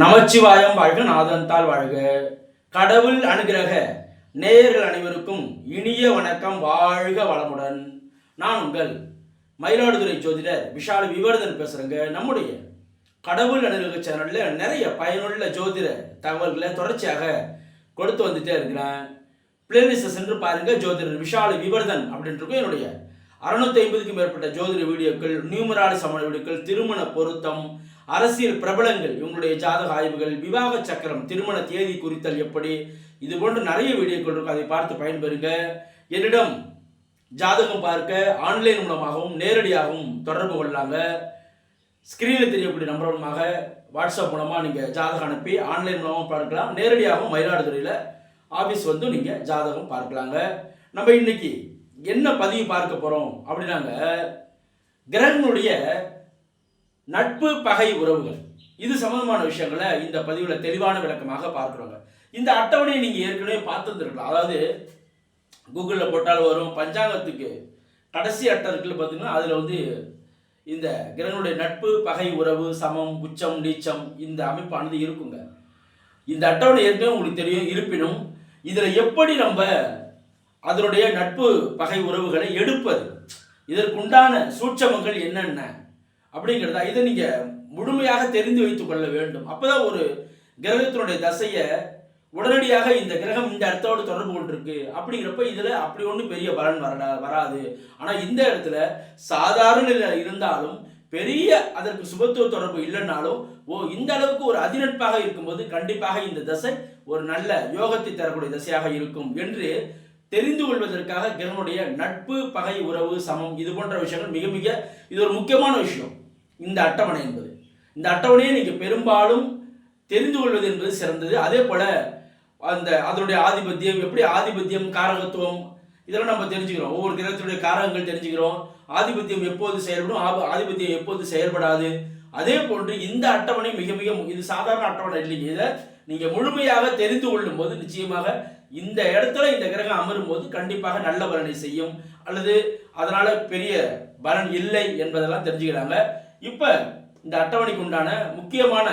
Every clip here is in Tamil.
நமச்சிவாயம் வாழ்க நாதன்தால் வாழ்க. கடவுள் அனுகிரக நேயர்கள் அனைவருக்கும் இனிய வணக்கம் வாழ்க வளமுடன். நான் உங்கள் மயிலாடுதுறை ஜோதிடர் விஷால் விவர்தன் பேசுகிறேங்க நம்முடைய கடவுள் அனுகிரக சேனலில் நிறைய பயனுள்ள ஜோதிட தகவல்களை தொடர்ச்சியாக கொடுத்து வந்துட்டே இருக்கிறேன். பிளேலிஸ்ட்டை சென்று பாருங்க ஜோதிடர் விஷால் விவர்தன் அப்படின்ட்டு என்னுடைய அறுநூத்தி ஐம்பதுக்கும் மேற்பட்ட ஜோதிட வீடியோக்கள் நியூமராலி சமண வீடியோக்கள் திருமண பொருத்தம் அரசியல் பிரபலங்கள் இவங்களுடைய ஜாதக ஆய்வுகள் விவாக சக்கரம் திருமண தேதி குறித்தல் எப்படி இது போன்ற நிறைய வீடியோக்கள் இருக்கும் அதை பார்த்து பயன்பெறுங்க. என்னிடம் ஜாதகம் பார்க்க ஆன்லைன் மூலமாகவும் நேரடியாகவும் தொடர்பு கொள்ளாங்க. ஸ்க்ரீனில் தெரியக்கூடிய நம்பர் மூலமாக வாட்ஸ்அப் மூலமாக நீங்கள் ஜாதகம் அனுப்பி ஆன்லைன் மூலமாக பார்க்கலாம். நேரடியாகவும் மயிலாடுதுறையில் ஆஃபீஸ் வந்து நீங்கள் ஜாதகம் பார்க்கலாங்க. நம்ம இன்னைக்கு என்ன பதிவு பார்க்க போகிறோம் அப்படின்னாங்க கிரகங்களுடைய நட்பு பகை உறவுகள். இது சம்பந்தமான விஷயங்களை இந்த பதிவில் தெளிவான விளக்கமாக பார்க்குறோங்க. இந்த அட்டவணையை நீங்கள் ஏற்கனவே பார்த்துருந்துருக்கலாம். அதாவது கூகுளில் போட்டால் வரும். பஞ்சாங்கத்துக்கு கடைசி அட்டை இருக்குல்ல பார்த்தீங்கன்னா அதில் வந்து இந்த கிரகங்களுடைய நட்பு பகை உறவு சமம் உச்சம் நீச்சம் இந்த அமைப்பானது இருக்குங்க. இந்த அட்டவணை ஏற்கனவே உங்களுக்கு தெரியும். இருப்பினும் இதில் எப்படி நம்ம அதனுடைய நட்பு பகை உறவுகளை எடுப்பது? இதற்குண்டான சூட்சமங்கள் என்னென்ன? அப்படிங்கிறதா இதை நீங்கள் முழுமையாக தெரிந்து வைத்துக் கொள்ள வேண்டும். அப்பதான் ஒரு கிரகத்தினுடைய தசையை உடனடியாக இந்த கிரகம் இந்த இடத்தோடு தொடர்பு கொண்டிருக்கு. அப்படிங்கிறப்ப இதில் அப்படி ஒன்றும் பெரிய பலன் வரல வராது. ஆனால் இந்த இடத்துல சாதாரண இருந்தாலும் பெரிய அதற்கு சுபத்துவ தொடர்பு இல்லைன்னாலும் ஓ இந்த அளவுக்கு ஒரு அதிநட்பாக இருக்கும்போது கண்டிப்பாக இந்த தசை ஒரு நல்ல யோகத்தை தரக்கூடிய தசையாக இருக்கும் என்று தெரிந்து கொள்வதற்காக கிரகனுடைய நட்பு பகை உறவு சமம் இது போன்ற விஷயங்கள் மிக மிக இது ஒரு முக்கியமான விஷயம். இந்த அட்டவணை என்பது. இந்த அட்டவணையை நீங்கள் பெரும்பாலும் தெரிந்து கொள்வது என்பது சிறந்தது. அதே போல் அந்த அதனுடைய ஆதிபத்தியம் எப்படி ஆதிபத்தியம் காரகத்துவம் இதெல்லாம் நம்ம தெரிஞ்சுக்கிறோம். ஒவ்வொரு கிரகத்தினுடைய காரகங்கள் தெரிஞ்சுக்கிறோம். ஆதிபத்தியம் எப்போது செயல்படும்? ஆப- ஆதிபத்தியம் எப்போது செயல்படாது? அதே போன்று இந்த அட்டவணை மிக மிக இது சாதாரண அட்டவணை இல்லைங்க. இதை நீங்கள் முழுமையாக தெரிந்து கொள்ளும் போது நிச்சயமாக இந்த இடத்துல இந்த கிரகம் அமரும் போது கண்டிப்பாக நல்ல பலனை செய்யும். அல்லது அதனால பெரிய பலன் இல்லை என்பதெல்லாம் தெரிஞ்சுக்கிறாங்க. இப்போ இந்த அட்டவணைக்கு உண்டான முக்கியமான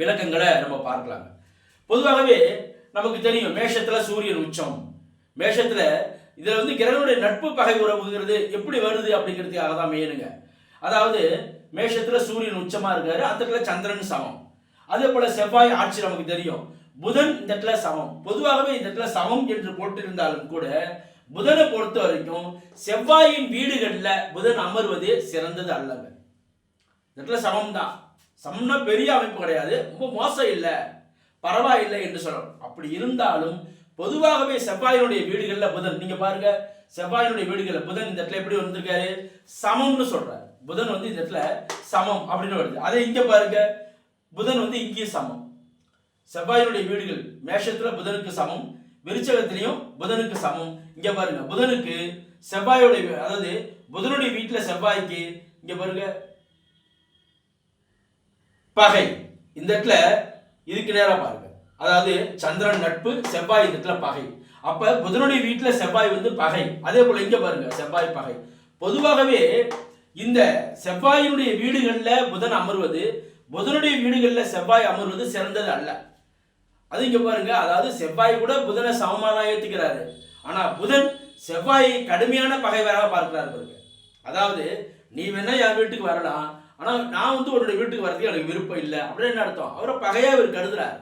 விளக்கங்களை நம்ம பார்க்கலாங்க. பொதுவாகவே நமக்கு தெரியும் மேஷத்தில் சூரியன் உச்சம். மேஷத்தில் இதில் வந்து கிரகனுடைய நட்பு பகை உறவுங்கிறது எப்படி வருது அப்படிங்கிறதுக்காக தான் மெயினுங்க அதாவது மேஷத்தில் சூரியன் உச்சமாக இருக்காரு அந்த இடத்துல சந்திரன் சமம். அதே போல் செவ்வாய் ஆட்சி நமக்கு தெரியும். புதன் இந்த இடத்துல சமம். பொதுவாகவே இந்த இடத்துல சமம் என்று போட்டிருந்தாலும் கூட புதனை பொறுத்த வரைக்கும் செவ்வாயின் வீடுகளில் புதன் அமர்வது சிறந்தது அல்லங்க. இடத்துல சமம் தான் சமம்னா பெரிய அமைப்பு கிடையாது. ரொம்ப மோசம் இல்லை. பரவாயில்லை என்று சொல்லணும். அப்படி இருந்தாலும் பொதுவாகவே செவ்வாயினுடைய வீடுகளில் புதன். நீங்க பாருங்க செவ்வாயினுடைய வீடுகளில் புதன் இந்த இடத்துல எப்படி வந்திருக்காரு? சமம்னு சொல்றாரு. புதன் வந்து இந்த இடத்துல சமம் அப்படின்னு வருது. அதை இங்க பாருங்க. புதன் வந்து இங்கேயும் சமம். செவ்வாயினுடைய வீடுகள் மேஷத்துல புதனுக்கு சமம். விருச்சகத்திலையும் புதனுக்கு சமம். இங்க பாருங்க புதனுக்கு செவ்வாயோடைய வீ- அதாவது புதனுடைய வீட்டில் செவ்வாய்க்கு இங்க பாருங்க பகை. இந்த இடத்துல இதுக்கு நேராக பாருங்க. அதாவது சந்திரன் நட்பு செவ்வாய் இந்த இடத்துல பகை. அப்ப புதனுடைய வீட்டுல செவ்வாய் வந்து பகை. அதே போல இங்க பாருங்க செவ்வாய் பகை. பொதுவாகவே இந்த செவ்வாயினுடைய வீடுகளில் புதன் அமர்வது புதனுடைய வீடுகளில் செவ்வாய் அமர்வது சிறந்தது அல்ல. அது இங்க பாருங்க அதாவது செவ்வாய் கூட புதனை சமமாக தான் ஆனா புதன் செவ்வாயை கடுமையான பகைவராக பார்க்கிறார் பாருங்க. அதாவது நீ வேணா என் வீட்டுக்கு வரலாம் ஆனால் நான் வந்து உன்னுடைய வீட்டுக்கு வரதுக்கு எனக்கு விருப்பம் இல்லை. அப்படின்னு என்ன அர்த்தம்? அவரை பகையாக அவர் கருதுறாரு.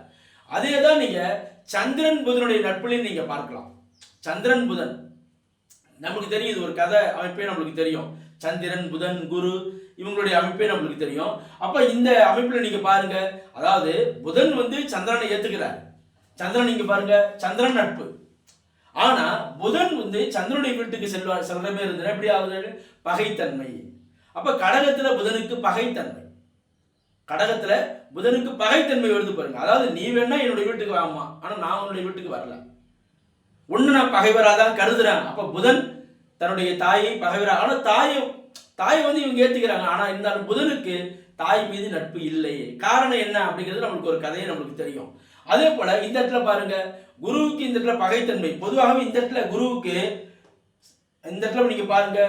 அதே தான் நீங்கள் சந்திரன் புதனுடைய நட்புலையும் நீங்கள் பார்க்கலாம். சந்திரன் புதன். நமக்கு தெரியும் இது ஒரு கதை. அமைப்பே நம்மளுக்கு தெரியும். சந்திரன் புதன் குரு இவங்களுடைய அமைப்பே நம்மளுக்கு தெரியும். அப்போ இந்த அமைப்பில் நீங்கள் பாருங்க. அதாவது புதன் வந்து சந்திரனை ஏற்றுக்கிறார் சந்திரன் நீங்கள் பாருங்க சந்திரன் நட்பு. ஆனால் புதன் வந்து சந்திரனுடைய வீட்டுக்கு செல்வார் செல்ற மாதிரி இருந்தால் எப்படி ஆகுது? பகைத்தன்மை. அப்ப கடகத்துல புதனுக்கு பகைத்தன்மை. கடகத்துல புதனுக்கு பகைத்தன்மை வருது பாருங்க. அதாவது நீ வேணா என்னுடைய வீட்டுக்கு வாமா ஆனா நான் உன்னுடைய வீட்டுக்கு வரல. ஒண்ணு நான் பகைவராக தான் கருதுறேன். அப்ப புதன் தன்னுடைய தாயை பகைவரா ஆனா தாயை தாயை வந்து இவங்க ஏத்துக்கிறாங்க. ஆனா இருந்தாலும் புதனுக்கு தாய் மீது நட்பு இல்லை. காரணம் என்ன அப்படிங்கிறது நம்மளுக்கு ஒரு கதையை நம்மளுக்கு தெரியும். அதே போல இந்த இடத்துல பாருங்க. குருவுக்கு இந்த இடத்துல பகைத்தன்மை. பொதுவாகவே இந்த இடத்துல குருவுக்கு இந்த இடத்துல நீங்க பாருங்க.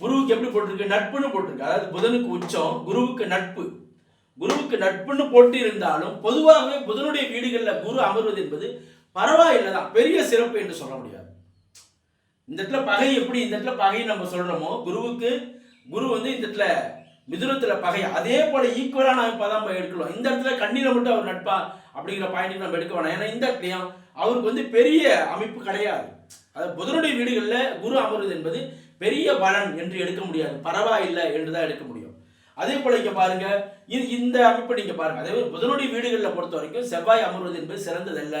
குருவுக்கு எப்படி போட்டிருக்கு? நட்புன்னு போட்டிருக்கு. அதாவது புதனுக்கு உச்சம் குருவுக்கு நட்பு. குருவுக்கு நட்புன்னு போட்டு இருந்தாலும் பொதுவாகவே புதனுடைய வீடுகளில் குரு அமர்வது என்பது பரவாயில்லை தான் பெரிய சிறப்பு என்று சொல்ல முடியாது. இந்த இடத்துல பகை எப்படி இந்த இடத்துல பகை நம்ம சொல்கிறோமோ குருவுக்கு குரு வந்து இந்த இடத்துல மிதுனத்தில் பகை. அதே போல ஈக்குவலான அமைப்பாக தான் நம்ம எடுக்கலாம். இந்த இடத்துல கண்ணீரை மட்டும் அவர் நட்பா அப்படிங்கிற பாயிண்ட் நம்ம எடுக்க வேணாம். ஏன்னா இந்த இடத்துலையும் அவருக்கு வந்து பெரிய அமைப்பு கிடையாது. அது புதனுடைய வீடுகளில் குரு அமர்வது என்பது பெரிய பலன் என்று எடுக்க முடியாது. பரவாயில்லை என்று தான் எடுக்க முடியும். அதே போல இங்கே பாருங்க இது இந்த அமைப்பு நீங்க பாருங்க. அதே மாதிரி புதனுடைய வீடுகளில் பொறுத்த வரைக்கும் செவ்வாய் அமர்வது என்பது சிறந்ததல்ல.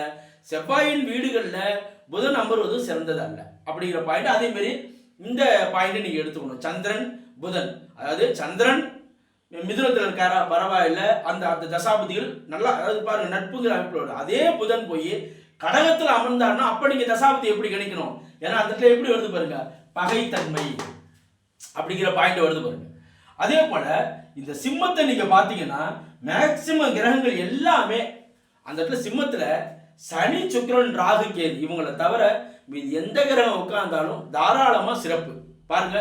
செவ்வாயின் வீடுகளில் புதன் அமர்வது சிறந்ததல்ல. அப்படிங்கிற பாயிண்ட் அதே மாதிரி இந்த பாயிண்ட்டை நீங்க எடுத்துக்கணும். சந்திரன் புதன். அதாவது சந்திரன் மிதுனத்தில் இருக்காரா? பரவாயில்ல. அந்த அந்த தசாபதிகள் நல்லா அதாவது பாருங்க நட்புங்கிற அமைப்பில் அதே புதன் போய் கடகத்தில் அமர்ந்தாருன்னா அப்ப நீங்க தசாபதி எப்படி கிடைக்கணும் ஏன்னா அந்த இடத்துல எப்படி வருது பாருங்க? பகைத்தன்மை அப்படிங்கிற பாயிண்ட் வருது பாருங்க. அதே போல இந்த சிம்மத்தை நீங்க பாத்தீங்கன்னா மேக்சிமம் கிரகங்கள் எல்லாமே அந்த இடத்துல சிம்மத்துல சனி சுக்கிரன் ராகு கேது இவங்களை தவிர மீது எந்த கிரகம் உட்கார்ந்தாலும் தாராளமா சிறப்பு. பாருங்க.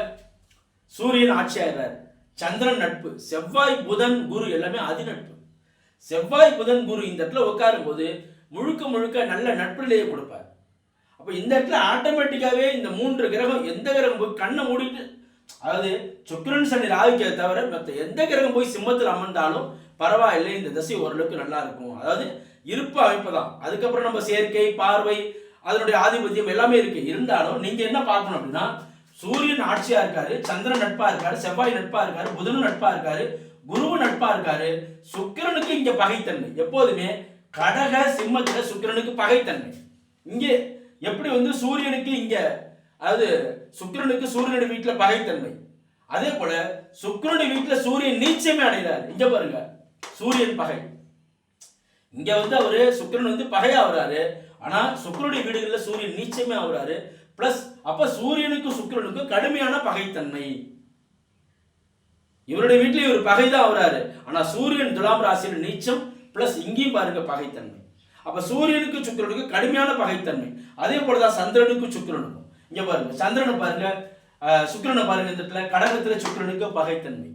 சூரியன் ஆட்சியாகிறார் சந்திரன் நட்பு. செவ்வாய் புதன் குரு எல்லாமே அதிநட்பு. செவ்வாய் புதன் குரு இந்த இடத்துல உட்காரும் போது முழுக்க முழுக்க நல்ல நட்புநிலையை கொடுப்பார். அப்போ இந்த இடத்துல ஆட்டோமேட்டிக்காகவே இந்த மூன்று கிரகம் எந்த கிரகம் போய் கண்ணை மூடிட்டு அதாவது சுக்கிரன் சனி ராகுக்கே தவிர மற்ற எந்த கிரகம் போய் சிம்மத்தில் அமர்ந்தாலும் பரவாயில்லை இந்த தசை ஓரளவுக்கு நல்லா இருக்கும். அதாவது இருப்பு அமைப்பு தான். அதுக்கப்புறம் நம்ம சேர்க்கை பார்வை அதனுடைய ஆதிபத்தியம் எல்லாமே இருக்கு. இருந்தாலும் நீங்க என்ன பார்க்கணும் அப்படின்னா சூரியன் ஆட்சியா இருக்காரு சந்திரன் நட்பா இருக்காரு செவ்வாய் நட்பா இருக்காரு புதனும் நட்பா இருக்காரு குருவும் நட்பா இருக்காரு. சுக்கிரனுக்கு இங்க பகைத்தன்மை. எப்போதுமே கடக சிம்மத்துல சுக்கிரனுக்கு பகைத்தன்மை. இங்கே எப்படி வந்து சூரியனுக்கு இங்க அதாவது சுக்கிரனுக்கு சூரியனுடைய வீட்டுல பகைத்தன்மை? அதே போல சுக்கிரனுடைய வீட்டுல சூரியன் நீச்சமே அடைகிறார். இங்க பாருங்க சூரியன் பகை. இங்க வந்து அவரு சுக்கிரன் வந்து பகை ஆகுறாரு ஆனா சுக்கிரனுடைய வீடுகளில் சூரியன் நீச்சமே ஆகுறாரு பிளஸ் அப்ப சூரியனுக்கும் சுக்கிரனுக்கும் கடுமையான பகைத்தன்மை. இவருடைய வீட்டில் இவர் பகை தான் ஆகுறாரு ஆனா சூரியன் துலாம் ராசியில் நீச்சம் பிளஸ் இங்கேயும் பாருங்க பகைத்தன்மை. அப்ப சூரியனுக்கு சுக்கரனுக்கு கடுமையான பகைத்தன்மை. அதே போலதான் சந்திரனுக்கும் சுக்கரனுக்கும். இங்க பாருங்க சந்திரனை பாருங்க சுக்கரனை பாருங்க இந்த இடத்துல கடகத்துல சுக்கரனுக்கு பகைத்தன்மை.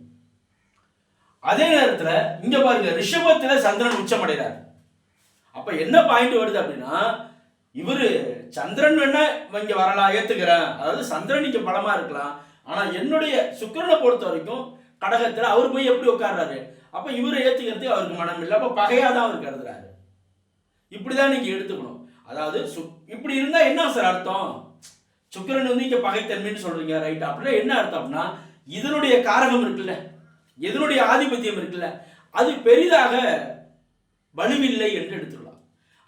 அதே நேரத்துல இங்க பாருங்க ரிஷபத்துல சந்திரன் உச்சமடைகிறார் அப்ப என்ன பாயிண்ட் வருது அப்படின்னா இவரு சந்திரன் வேணா இங்க வரலாம் ஏத்துக்கிறேன். அதாவது சந்திரன் இங்க பலமா இருக்கலாம். ஆனா என்னுடைய சுக்கரனை பொறுத்த வரைக்கும் கடகத்துல அவர் போய் எப்படி உட்கார்றாரு? அப்ப இவரை ஏத்துக்கிறதுக்கு அவருக்கு மனம் இல்லை. அப்ப பகையாக தான் அவர் கருதுறாரு. இப்படிதான் நீங்க எடுத்துக்கணும். அதாவது சுக் இப்படி இருந்தா என்ன சார் அர்த்தம்? சுக்கிரன் வந்து இங்க பகைத்தன்மைன்னு சொல்றீங்க ரைட் அப்படின்னா என்ன அர்த்தம் அப்படின்னா இதனுடைய காரகம் இருக்குல்ல இதனுடைய ஆதிபத்தியம் இருக்குல்ல அது பெரிதாக வலுவில்லை என்று எடுத்துக்கலாம்.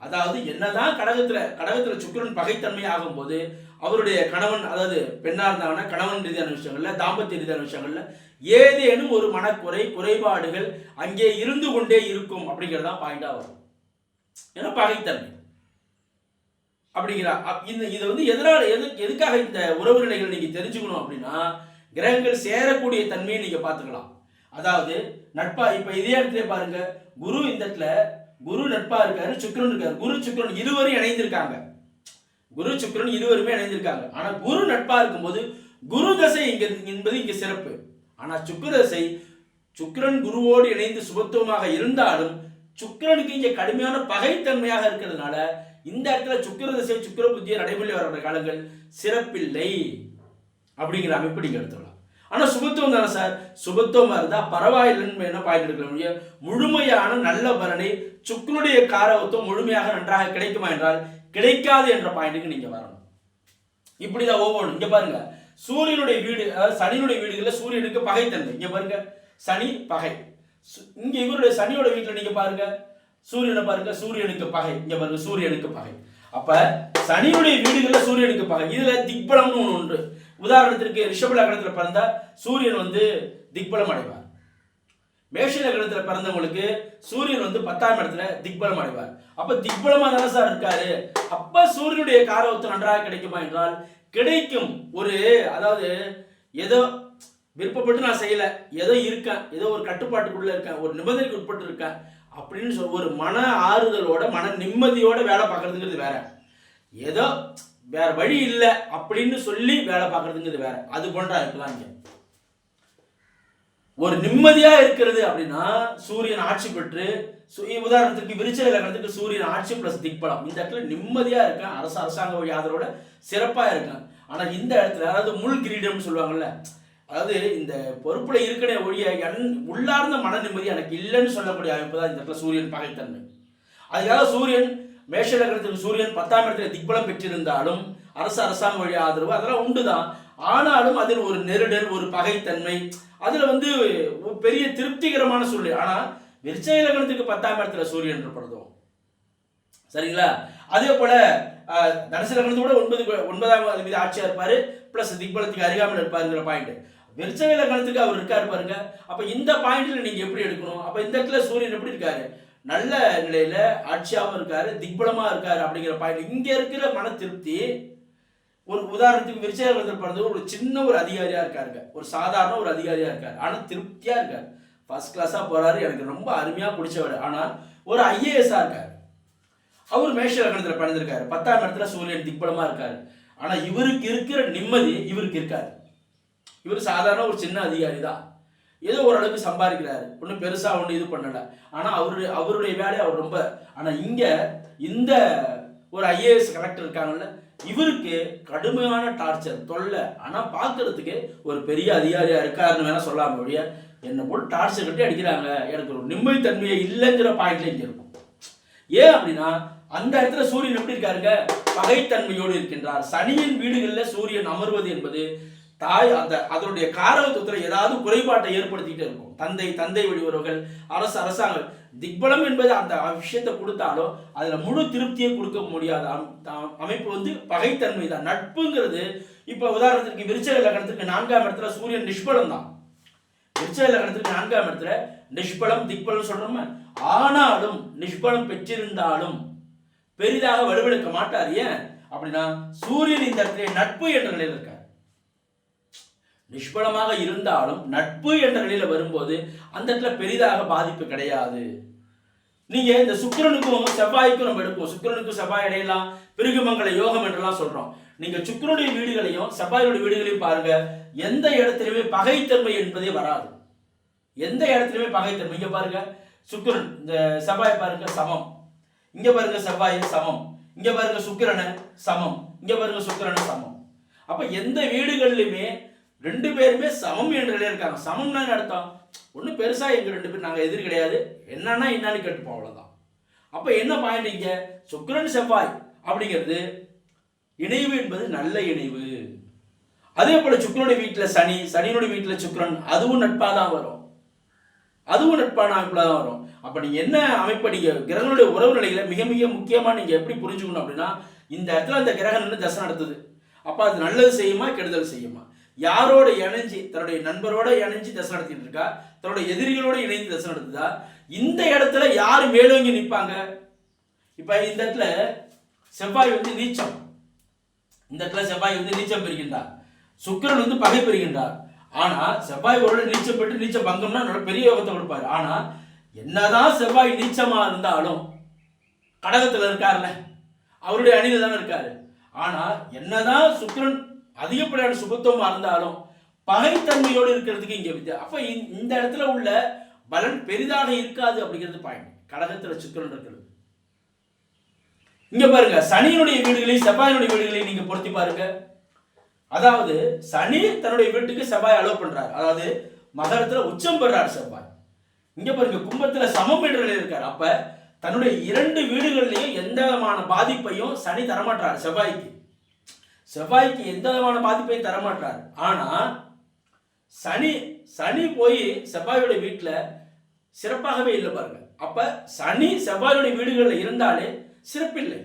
அதாவது என்னதான் கடகத்துல கடகத்துல சுக்கிரன் பகைத்தன்மை ஆகும்போது அவருடைய கணவன் அதாவது பெண்ணா இருந்தாங்கன்னா கணவன் ரீதியான விஷயங்கள்ல தாம்பத்திய ரீதியான விஷயங்கள்ல ஏதேனும் ஒரு மனக்குறை குறைபாடுகள் அங்கே இருந்து கொண்டே இருக்கும் அப்படிங்கிறது தான் பாயிண்டா வரும். ஏன்னா பகைத்தன்மை அப்படிங்கிறா அப்- இந்த இது வந்து எதனால எது எதுக்காக இந்த உறவு நிலைகள் நீங்க தெரிஞ்சுக்கணும் அப்படின்னா கிரகங்கள் சேரக்கூடிய தன்மையை நீங்க பார்த்துக்கலாம். அதாவது நட்பா இப்ப இதே இடத்துல பாருங்க குரு இந்த இடத்துல குரு நட்பா இருக்காரு சுக்கரன் இருக்காரு. குரு சுக்கரன் இருவரும் இணைந்திருக்காங்க. குரு சுக்கிரன் இருவருமே இணைந்திருக்காங்க. ஆனால் குரு நட்பா இருக்கும்போது குரு தசை இங்க என்பது இங்க சிறப்பு. ஆனா சுக்கர தசை சுக்கரன் குருவோடு இணைந்து சுபத்துவமாக இருந்தாலும் சுக்கரனுக்கு இங்கே கடுமையான பகைத்தன்மையாக இருக்கிறதுனால இந்த இடத்துல சுக்கர திசை சுக்கிர புத்தியை நடைமுறை வர காலங்கள் சிறப்பில்லை அப்படிங்கிற அமைப்பு நீங்கள் எடுத்துக்கலாம். ஆனால் சுபத்துவம் தானே சார்? சுபத்துவமாக இருந்தால் பரவாயில்லைன்னு என்ன பாயிண்ட் எடுக்க முடியும் முழுமையான நல்ல பலனை சுக்கிரனுடைய காரவத்துவம் முழுமையாக நன்றாக கிடைக்குமா என்றால் கிடைக்காது என்ற பாயிண்ட்டுக்கு நீங்கள் வரணும். இப்படிதான் ஒவ்வொன்றும். இங்கே பாருங்க. சூரியனுடைய வீடு அதாவது சனியினுடைய வீடுகளில் சூரியனுக்கு பகைத்தன்மை. இங்கே பாருங்க. சனி பகை. இங்க இவருடைய சனியோட வீட்டுல நீங்க பாருங்க. சூரியனை பாருங்க சூரியனுக்கு பகை. இங்க பாருங்க சூரியனுக்கு பகை. அப்ப சனியுடைய வீடுகளில் சூரியனுக்கு பகை. இதுல திக்பலம்னு ஒன்று உண்டு. உதாரணத்திற்கு ரிஷப லக்னத்தில் பிறந்தா சூரியன் வந்து திக்பலம் அடைவார். மேஷ லக்னத்தில் பிறந்தவங்களுக்கு சூரியன் வந்து பத்தாம் இடத்துல திக்பலம் அடைவார். அப்ப திக்பலமா தானே சார் இருக்காரு? அப்ப சூரியனுடைய காரவத்து நன்றாக கிடைக்குமா என்றால் கிடைக்கும். ஒரு அதாவது ஏதோ விருப்பப்பட்டு நான் செய்யல. ஏதோ இருக்கேன். ஏதோ ஒரு கட்டுப்பாட்டுக்குள்ள இருக்கேன். ஒரு நிபந்தனைக்கு உட்பட்டு இருக்கேன் அப்படின்னு சொல் ஒரு மன ஆறுதலோட மன நிம்மதியோட வேலை பார்க்கறதுங்கிறது வேற. ஏதோ வேற வழி இல்லை அப்படின்னு சொல்லி வேலை பார்க்கறதுங்கிறது வேற. அது போன்றா இருக்கலாம் இங்க. ஒரு நிம்மதியா இருக்கிறது அப்படின்னா சூரியன் ஆட்சி பெற்று உதாரணத்துக்கு விருச்ச லக்னத்துக்கு சூரியன் ஆட்சி பிளஸ் திக்பலம். இந்த இடத்துல நிம்மதியா இருக்கேன். அரசு அரசாங்க வழி ஆதரவோட சிறப்பா இருக்கேன். ஆனா இந்த இடத்துல அதாவது முள் கிரீடம்னு சொல்லுவாங்கல்ல அதாவது இந்த பொறுப்புல இருக்கனே ஒழிய என் உள்ளார்ந்த மன நிம்மதி எனக்கு இல்லைன்னு சொல்லக்கூடிய அமைப்பு தான் இந்த இடத்துல சூரியன் பகைத்தன்மை. அதுக்காக சூரியன் மேஷ நகரத்தில் சூரியன் பத்தாம் இடத்துல திக்பலம் பெற்றிருந்தாலும் அரசு அரசாங்க வழி ஆதரவு அதெல்லாம் உண்டுதான். ஆனாலும் அதில் ஒரு நெருடல் ஒரு பகைத்தன்மை அதுல வந்து ஒரு பெரிய திருப்திகரமான சூழ்நிலை. ஆனா விருச்சய லக்னத்துக்கு பத்தாம் இடத்துல சூரியன் இருப்பதும் சரிங்களா? அதே போல அஹ், தனுசு லக்னத்தோட ஒன்பது ஒன்பதாம் அதிபதி ஆட்சியா இருப்பாரு பிளஸ் திக்பலத்துக்கு அருகாமல் இருப்பாருங்கிற பாயிண்ட் விருச்சக லக்னத்துக்கு அவர் இருக்காரு பாருங்க. அப்ப இந்த பாயிண்ட்ல நீங்க எப்படி எடுக்கணும்? அப்ப இந்த இடத்துல சூரியன் எப்படி இருக்காரு? நல்ல நிலையில ஆட்சியாவும் இருக்காரு திக்பலமா இருக்காரு அப்படிங்கிற பாயிண்ட் இங்க இருக்கிற மன திருப்தி ஒரு உதாரணத்துக்கு விருச்சகத்தில் பிறந்தவர் ஒரு சின்ன ஒரு அதிகாரியா இருக்காருங்க. ஒரு சாதாரண ஒரு அதிகாரியா இருக்காரு. ஆனா திருப்தியா இருக்காரு. ஃபர்ஸ்ட் கிளாஸா போறாரு. எனக்கு ரொம்ப அருமையா பிடிச்சவர். ஆனா ஒரு ஐஏஎஸ்ஆ இருக்காரு. அவர் மேஷ லக்னத்தில் பிறந்திருக்காரு. பத்தாம் இடத்துல சூரியன் திக்பலமா இருக்காரு. ஆனால் இவருக்கு இருக்கிற நிம்மதி இவருக்கு இருக்காது. இவர் சாதாரண ஒரு சின்ன அதிகாரி தான் ஏதோ ஓரளவுக்கு சம்பாதிக்கிறாரு. ஒன்றும் பெருசாக ஒன்றும் இது பண்ணலை. ஆனால் அவருடைய அவருடைய வேலையை அவர் ரொம்ப ஆனால் இங்கே இந்த ஒரு ஐஏஎஸ் கலெக்டர் இருக்காங்கல்ல இவருக்கு கடுமையான டார்ச்சர் தொல்லை. ஆனால் பார்க்கறதுக்கு ஒரு பெரிய அதிகாரியாக இருக்காருன்னு வேணால் சொல்லாம ஒழிய என்னை போட்டு டார்ச்சர் கட்டி அடிக்கிறாங்க. எனக்கு ஒரு நிம்மதி தன்மையை இல்லைங்கிற பாயிண்ட்ல இங்கே இருக்கும். ஏன் அப்படின்னா அந்த இடத்துல சூரியன் எப்படி இருக்காருங்க? பகைத்தன்மையோடு இருக்கின்றார். சனியின் வீடுகளில் சூரியன் அமர்வது என்பது தாய் அந்த அதனுடைய காரகத்துவத்தில் ஏதாவது குறைபாட்டை ஏற்படுத்திக்கிட்டே இருக்கும். தந்தை தந்தை வழிவர்கள் அரசு அரசாங்கம். திக்பலம் என்பது அந்த விஷயத்தை கொடுத்தாலும் அதில் முழு திருப்தியை கொடுக்க முடியாத அமைப்பு வந்து பகைத்தன்மை தான். நட்புங்கிறது இப்போ உதாரணத்துக்கு விருச்சக லக்னத்துக்கு நான்காம் இடத்துல சூரியன் நிஷ்பலம் தான். விருச்சக லக்னத்துக்கு நான்காம் இடத்துல நிஷ்பலம் திக்பலம் சொல்றோமே? ஆனாலும் நிஷ்பலம் பெற்றிருந்தாலும் பெரிதாக வலுவெடுக்க மாட்டார். ஏன்? அப்படின்னா சூரியன் இந்த இடத்துல நட்பு என்ற நிலையில் இருக்கார். நிஷ்பலமாக இருந்தாலும் நட்பு என்ற நிலையில வரும்போது அந்த இடத்துல பெரிதாக பாதிப்பு கிடையாது. நீங்க இந்த சுக்கரனுக்கும் செவ்வாய்க்கும் நம்ம எடுப்போம். சுக்கரனுக்கும் செவ்வாய் இடையெல்லாம் பிருகுமங்கல யோகம் என்றெல்லாம் சொல்றோம். நீங்க சுக்கரனுடைய வீடுகளையும் செவ்வாயுடைய வீடுகளையும் பாருங்க. எந்த இடத்துலயுமே பகைத்தன்மை என்பதே வராது. எந்த இடத்துலயுமே பகைத்தன்மை. இங்க பாருங்க சுக்கரன் இந்த செவ்வாய் பாருங்க சமம். இங்க பாருங்க செவ்வாய் சமம். இங்க பாருங்க சுக்கிரனை சமம். இங்க பாருங்க சுக்கிரனை சமம். அப்ப எந்த வீடுகள்லையுமே ரெண்டு பேருமே சமம் என்றே இருக்காங்க. சமம்னா அர்த்தம்? ஒன்றும் பெருசா எங்க ரெண்டு பேரும் நாங்க எதிர் கிடையாது. என்னன்னா என்னன்னு கேட்டுப்போம் அவ்வளவுதான். அப்ப என்ன பாயிண்ட் இங்க? சுக்கிரன் செவ்வாய் அப்படிங்கிறது இணைவு என்பது நல்ல இணைவு. அதே போல சுக்கரனுடைய வீட்டுல சனி சனியினுடைய வீட்டுல சுக்கரன் அதுவும் நட்பா தான் வரும். அதுவும் நட்பான அமைப்புல தான் வரும். அப்போ நீங்கள் என்ன அமைப்பை நீங்கள் கிரகங்களுடைய உறவு நிலையில மிக மிக முக்கியமாக நீங்கள் எப்படி புரிஞ்சுக்கணும் அப்படின்னா இந்த இடத்துல அந்த கிரகம் நின்று தசை நடத்துது. அப்போ அது நல்லது செய்யுமா கெடுதல் செய்யுமா? யாரோட இணைஞ்சு தன்னுடைய நண்பரோட இணைஞ்சு தசை நடத்திட்டு இருக்கா? தன்னுடைய எதிரிகளோட இணைந்து தசை நடத்துதா? இந்த இடத்துல யார் மேலோங்கி நிற்பாங்க? இப்போ இந்த இடத்துல செவ்வாய் வந்து நீச்சம். இந்த இடத்துல செவ்வாய் வந்து நீச்சம் பெறுகின்றார். சுக்கிரன் வந்து பகை பெறுகின்றார். ஆனா செவ்வாய் ஒரு நீச்சம் பெற்று நீச்சம் பங்கம்னா நல்ல பெரிய யோகத்தை கொடுப்பாரு. ஆனா என்னதான் செவ்வாய் நீச்சமா இருந்தாலும் கடகத்துல இருக்காருல்ல. அவருடைய அணியில தானே இருக்காரு. ஆனா என்னதான் சுக்கரன் அதிகப்படியான சுபத்துவமா இருந்தாலும் பகைத்தன்மையோடு இருக்கிறதுக்கு இங்க வித்தியா அப்ப இந்த- இடத்துல உள்ள பலன் பெரிதாக இருக்காது அப்படிங்கிறது பாயிண்ட் கடகத்துல சுக்கரன் இருக்கிறது. இங்க பாருங்க சனியினுடைய வீடுகளையும் செவ்வாயினுடைய வீடுகளையும் நீங்க பொருத்தி பாருங்க. அதாவது சனி தன்னுடைய வீட்டுக்கு செவ்வாய் அலோவ் பண்றாரு. அதாவது மகரத்துல உச்சம் பெறார் செவ்வாய். இங்க பாருங்க கும்பத்துல சமம் என்ற இருக்கார். இருக்காரு அப்ப தன்னுடைய இரண்டு வீடுகள்லையும் எந்த விதமான பாதிப்பையும் சனி தரமாட்டார் செவ்வாய்க்கு. செவ்வாய்க்கு எந்த விதமான பாதிப்பையும் தரமாட்டார். ஆனா சனி சனி போய் செவ்வாயோட வீட்டில் சிறப்பாகவே இல்லை பாருங்க. அப்ப சனி செவ்வாயோட வீடுகளில் இருந்தாலே சிறப்பில்லை.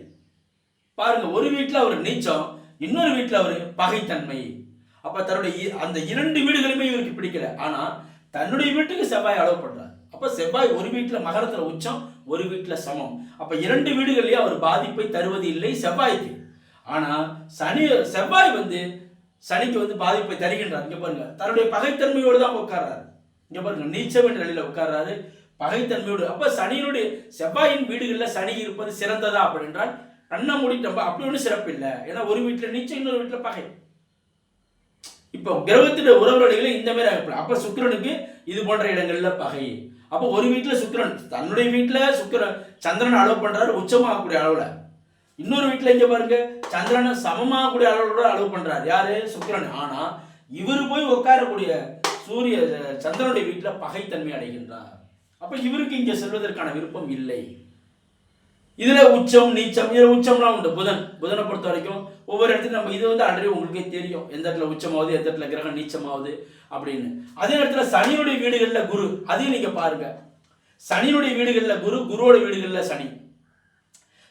பாருங்க ஒரு வீட்டில் அவர் நீச்சம் இன்னொரு வீட்டில் அவர் பகைத்தன்மை. அப்ப தன்னுடைய இ- அந்த இரண்டு வீடுகளுமே இவருக்கு பிடிக்கல. ஆனா தன்னுடைய வீட்டுக்கு செவ்வாய் அளவு பண்ணுறார் அப்ப செவ்வாய் ஒரு வீட்டில் மகரத்துல உச்சம் ஒரு வீட்டில் சமம். அப்ப இரண்டு வீடுகள்லயும் அவர் பாதிப்பை தருவது இல்லை செவ்வாய்க்கு. ஆனா சனி செவ்வாய் வந்து சனிக்கு வந்து பாதிப்பை தருகின்றார். இங்க பாருங்க. தன்னுடைய பகைத்தன்மையோடு தான் உட்கார்றாரு. இங்க பாருங்க. நீச்சம் என்ற நிலையில உட்கார்றாரு. பகைத்தன்மையோடு. அப்ப சனியினுடைய செவ்வாயின் வீடுகளில் சனி இருப்பது சிறந்ததா அப்படி என்றால் கண்ணை அப்படி ஒன்றும் சிறப்பு இல்லை. ஏன்னா ஒரு வீட்டில் நீச்சம் இன்னொரு வீட்டில் பகை. இப்போ கிரகத்தினுடைய உறவுகளில் இந்த மாதிரி அமைப்பு அப்ப சுக்கிரனுக்கு இது போன்ற இடங்கள்ல பகை. அப்போ ஒரு வீட்டில் சுக்கிரன் தன்னுடைய வீட்டில் சுக்கரன் சந்திரன் அளவு பண்றாரு உச்சமாகக்கூடிய அளவில். இன்னொரு வீட்டில் இங்கே பாருங்க சந்திரனை சமமாகக்கூடிய அளவோட அளவு பண்றாரு. யாரு? சுக்கிரன். ஆனா இவர் போய் உட்காரக்கூடிய சூரிய சந்திரனுடைய வீட்டில் பகைத்தன்மை அடைகின்றார். அப்ப இவருக்கு இங்கே செல்வதற்கான விருப்பம் இல்லை. இதுல உச்சம் நீச்சம் இதுல உச்சம்லாம் உண்டு. புதன் புதனை பொறுத்த வரைக்கும் ஒவ்வொரு இடத்துல நம்ம இது வந்து ஆல்ரெடி உங்களுக்கே தெரியும். எந்த இடத்துல உச்சமாவது எந்த இடத்துல கிரகம் நீச்சமாவது அப்படின்னு. அதே இடத்துல சனியுடைய வீடுகள்ல குரு. அதையும் நீங்க பாருங்க. சனியுடைய வீடுகள்ல குரு குருவோட வீடுகள்ல சனி.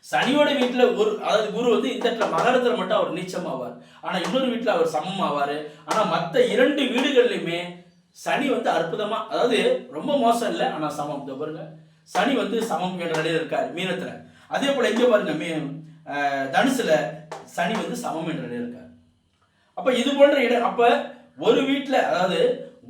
சனியோட வீட்டுல ஒரு அதாவது குரு வந்து இந்த இடத்துல மகரத்தில் மட்டும் அவர் நீச்சம் ஆவார் ஆனா இன்னொரு வீட்டுல அவர் சமம் ஆவார் ஆனா மத்த இரண்டு வீடுகள்லையுமே சனி வந்து அற்புதமா அதாவது ரொம்ப மோசம் இல்லை ஆனா சமம். இதோ பாருங்க. சனி வந்து சமம் என்ற நிலையில் இருக்கார் மீனத்துல. அதே போல் எங்கே பாருங்க மீ தனுசில் சனி வந்து சமம் என்ற இருக்கார். அப்போ இது போன்ற இடம் அப்போ ஒரு வீட்டில் அதாவது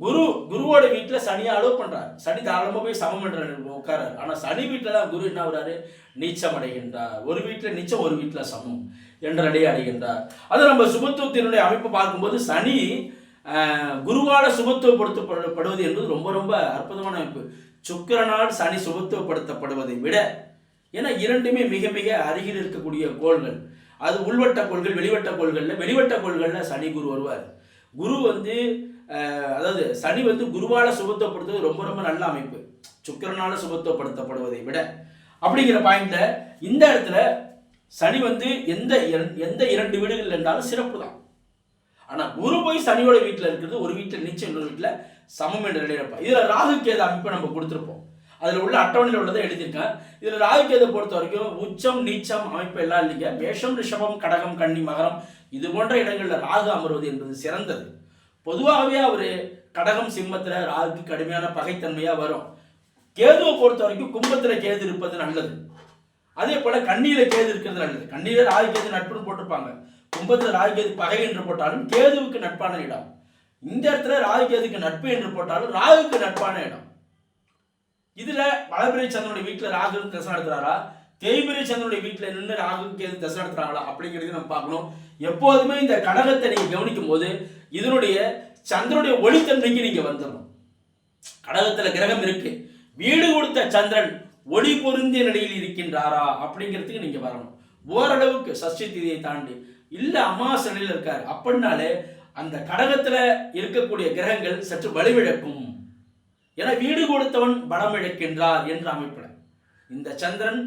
குரு குருவோட வீட்டில் சனியை அலோவ் பண்ணுறார் சனி தாராளமாக போய் சமம் என்ற நிலையில உட்காராரு சனி வீட்டில் தான் குரு என்ன ஆகுறாரு? நீச்சம் அடைகின்றார். ஒரு வீட்டில் நீச்சம் ஒரு வீட்டில் சமம் என்ற நிலையை அடைகின்றார். அது நம்ம சுபத்துவத்தினுடைய அமைப்பு பார்க்கும்போது சனி குருவால சுபத்துவப்படுத்தப்படுவது என்பது ரொம்ப ரொம்ப அற்புதமான அமைப்பு. சுக்கரனால் சனி சுபத்துவப்படுத்தப்படுவதை விட ஏன்னா இரண்டுமே மிக மிக அருகில் இருக்கக்கூடிய கோள்கள். அது உள்வட்ட கோள்கள் வெளிவட்ட கோள்கள்ல வெளிவட்ட கோள்கள்ல சனி குரு வருவார். குரு வந்து அதாவது சனி வந்து குருவால சுபத்தப்படுத்துவது ரொம்ப ரொம்ப நல்ல அமைப்பு. சுக்கிரனால சுபத்தப்படுத்தப்படுவதை விட. அப்படிங்கிற பாயிண்ட்ல இந்த இடத்துல சனி வந்து எந்த எந்த இரண்டு வீடுகள் இருந்தாலும் சிறப்பு தான் ஆனா குரு போய் சனியோட வீட்டில் இருக்கிறது ஒரு வீட்டில் நீச்சல் இன்னொரு வீட்டில் சமம் என்ற நிலையில இருப்பா இதுல ராகு கேது அமைப்பை நம்ம கொடுத்துருப்போம். அதில் உள்ள அட்டவணையில் உள்ளதை எழுதியிருக்கேன் இதில் ராகுகேது பொறுத்த வரைக்கும் உச்சம் நீச்சம் அமைப்பு எல்லாம் இல்லைங்க. மேஷம் ரிஷபம் கடகம் கன்னி மகரம் இது போன்ற இடங்களில் ராகு அமர்வது என்பது சிறந்தது. பொதுவாகவே அவர் கடகம் சிம்மத்தில் ராகுக்கு கடுமையான பகைத்தன்மையாக வரும். கேதுவை பொறுத்த வரைக்கும் கும்பத்தில் கேது இருப்பது நல்லது. அதே போல் கண்ணியில் கேது இருக்கிறது நல்லது. கண்ணியில ராகு கேது நட்புன்னு போட்டிருப்பாங்க. கும்பத்தில் ராகு கேது பகை என்று போட்டாலும் கேதுவுக்கு நட்பான இடம். இந்த இடத்துல ராகு கேதுக்கு நட்பு என்று போட்டாலும் ராகுக்கு நட்பான இடம். இதுல வளபிரை சந்திரனுடைய வீட்டுல ராகு தசை நடத்துறாரா? தேய்பிரி சந்திரனுடைய வீட்டுல நின்று ராகு கேது தசை நடத்துறாங்களா? அப்படிங்கிறது நம்ம பார்க்கணும். எப்போதுமே இந்த கடகத்தை நீங்க கவனிக்கும் போது இதனுடைய சந்திரனுடைய ஒளித்தன்மைக்கு நீங்க வந்துடணும். கடகத்துல கிரகம் இருக்கு. வீடு கொடுத்த சந்திரன் ஒளி பொருந்திய நிலையில் இருக்கின்றாரா? அப்படிங்கிறதுக்கு நீங்க வரணும். ஓரளவுக்கு சஷ்டி திதியை தாண்டி. இல்ல அமாவாசை நிலையில் இருக்காரு. அப்படின்னாலே அந்த கடகத்துல இருக்கக்கூடிய கிரகங்கள் சற்று வலுவிழக்கும். என வீடு கொடுத்தவன் பலம் இழக்கின்றார் என்ற அமைப்பில் இந்த சந்திரன்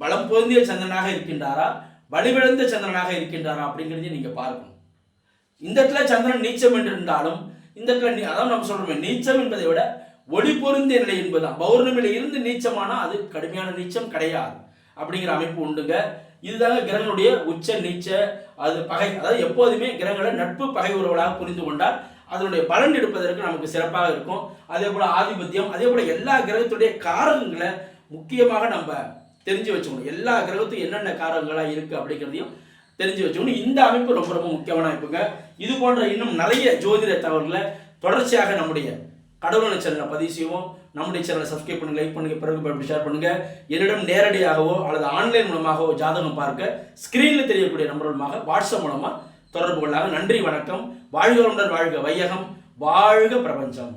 பலம் பொருந்திய சந்திரனாக இருக்கின்றாரா? வலுவிழந்த சந்திரனாக இருக்கின்றாரா அப்படிங்கிறதையும் நீங்க பார்க்கணும். இந்த இடத்துல சந்திரன் நீச்சம் என்று இருந்தாலும் இந்த இடத்துல நீ- அதான் நம்ம சொல்றோமே நீச்சம் என்பதை விட ஒளி பொருந்திய நிலை என்பதுதான். பௌர்ணமியில இருந்து நீச்சமானா அது கடுமையான நீச்சம் கிடையாது அப்படிங்கிற அமைப்பு உண்டுங்க. இதுதாங்க கிரகனுடைய உச்ச நீச்ச அது பகை அதாவது எப்போதுமே கிரகங்களை நட்பு பகை உறவுகளாக புரிந்து கொண்டால் அதனுடைய பலன் எடுப்பதற்கு நமக்கு சிறப்பாக இருக்கும். அதே போல் ஆதிபத்தியம் அதே போல் எல்லா கிரகத்துடைய காரகங்களை முக்கியமாக நம்ம தெரிஞ்சு வச்சுக்கணும். எல்லா கிரகத்துக்கும் என்னென்ன காரணங்களாக இருக்குது அப்படிங்கிறதையும் தெரிஞ்சு வச்சுக்கணும். இந்த அமைப்பு ரொம்ப ரொம்ப முக்கியமான அமைப்புங்க. இது போன்ற இன்னும் நிறைய ஜோதிட தகவல்களை தொடர்ச்சியாக நம்முடைய கடவுள் சேனலை பதிவு செய்வோம். நம்முடைய சேனலை சப்ஸ்கிரைப் பண்ணுங்கள் லைக் பண்ணுங்கள் பிறகு ஷேர் பண்ணுங்கள் என்னிடம் நேரடியாகவோ அல்லது ஆன்லைன் மூலமாகவோ ஜாதகம் பார்க்க ஸ்க்ரீனில் தெரியக்கூடிய நம்பர் மூலமாக வாட்ஸ்அப் மூலமாக தொடர்பு கொள்ளாக நன்றி வணக்கம். வாழ்க வளமுடன் வாழ்க வையகம் வாழ்க பிரபஞ்சம்.